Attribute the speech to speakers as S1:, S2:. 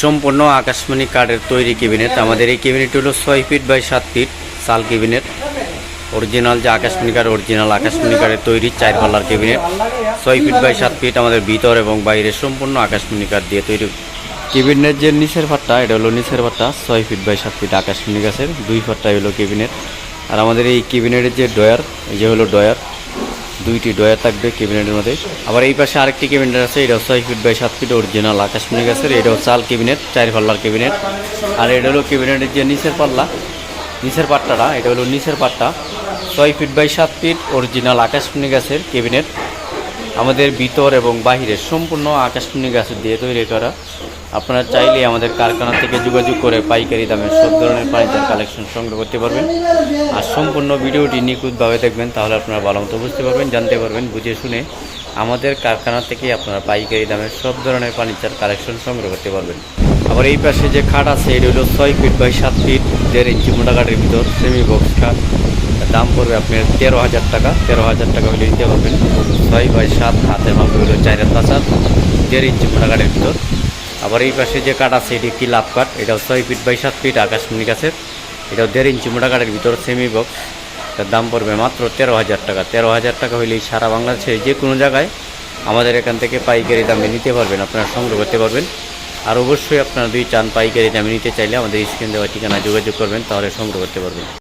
S1: সম্পূর্ণ আকাশমণি কাঠের তৈরি কেবিনেট আমাদের এই কেবিনেট হলো ছয় ফিট বাই সাত ফিট সাল কেবিনেট অরিজিনাল যে আকাশমণি কাঠ অরিজিনাল আকাশমণি কাঠের তৈরি চার পাল্লার কেবিনেট ছয় ফিট বাই সাত ফিট আমাদের ভিতর এবং বাইরে সম্পূর্ণ আকাশমণি কাঠ দিয়ে তৈরি। কেবিনেট যে নিচের পাট্টা, এটা হলো নিচের পাট্টা, ছয় ফিট বাই সাত ফিট আকাশমণি গাছের। দুই পাট্টা হলো কেবিনেট আর আমাদের এই কেবিনেটের যে ডয়ার যে হলো ডয়ার দুইটি ডয়ার থাকবে ক্যাবিনেটের মধ্যে। আবার এই পাশে আরেকটি ক্যাবিনেট আছে এটা ছয় ফিট বাই সাত ফিট অরিজিনাল আকাশমণি গাছের হচ্ছে চাল ক্যাবিনেট চার পাল্লার ক্যাবিনেট। আর এটা হলো ক্যাবিনেটের যে নিচের পাল্লা, নিচের পাট্টাটা, এটা হলো নিচের পাট্টা। ছয় ফিট বাই সাত ফিট অরিজিনাল আকাশমণি গাছের ক্যাবিনেট। আমাদের ভিতর এবং বাহিরে সম্পূর্ণ আকাশমণি গাছের দিয়ে তৈরি করা। আপনারা চাইলে আমাদের কারখানা থেকে যোগাযোগ করে পাইকারি দামে সব ধরনের ফার্নিচার কালেকশন সংগ্রহ করতে পারবেন। আর সম্পূর্ণ ভিডিওটি নিখুঁতভাবে দেখবেন, তাহলে আপনারা ভালো মতো বুঝতে পারবেন, জানতে পারবেন, বুঝে শুনে আমাদের কারখানা থেকে আপনারা পাইকারি দামে সব ধরনের ফার্নিচার কালেকশন সংগ্রহ করতে পারবেন। আবার এই পাশে যে খাট আছে, এটি হলো ছয় ফিট বাই সাত ফিট, দেড় ইঞ্চি মোটা কাঠের ভিতর সেমি বক্স খাট। দাম পড়বে আপনার তেরো হাজার টাকা। তেরো হাজার টাকা হলে নিতে পারবেন। ছয় বাই সাত হাতের মাপ হলো চার তাছাড় দেড় ইঞ্চি মোটা কাঠের ভিতর। আবার এই পাশে যে কাঠ আছে, এটি একটি লাভ কাঠ। এটাও ছয় ফিট বাই সাত ফিট আকাশমণি গাছের এটাও দেড় ইঞ্চি মোটা কাঠের ভিতর সেমি বক্স তার দাম পড়বে মাত্র তেরো হাজার টাকা। তেরো হাজার টাকা হলেই সারা বাংলাদেশে যে কোনো জায়গায় আমাদের এখান থেকে পাইকারি দামে নিতে পারবেন, আপনারা সংগ্রহ করতে পারবেন। আর অবশ্যই আপনারা দুই চান পাইকারি দামে নিতে চাইলে আমাদের স্ক্রিন দেওয়া ঠিকানা যোগাযোগ করবেন, তাহলে সংগ্রহ করতে পারবেন।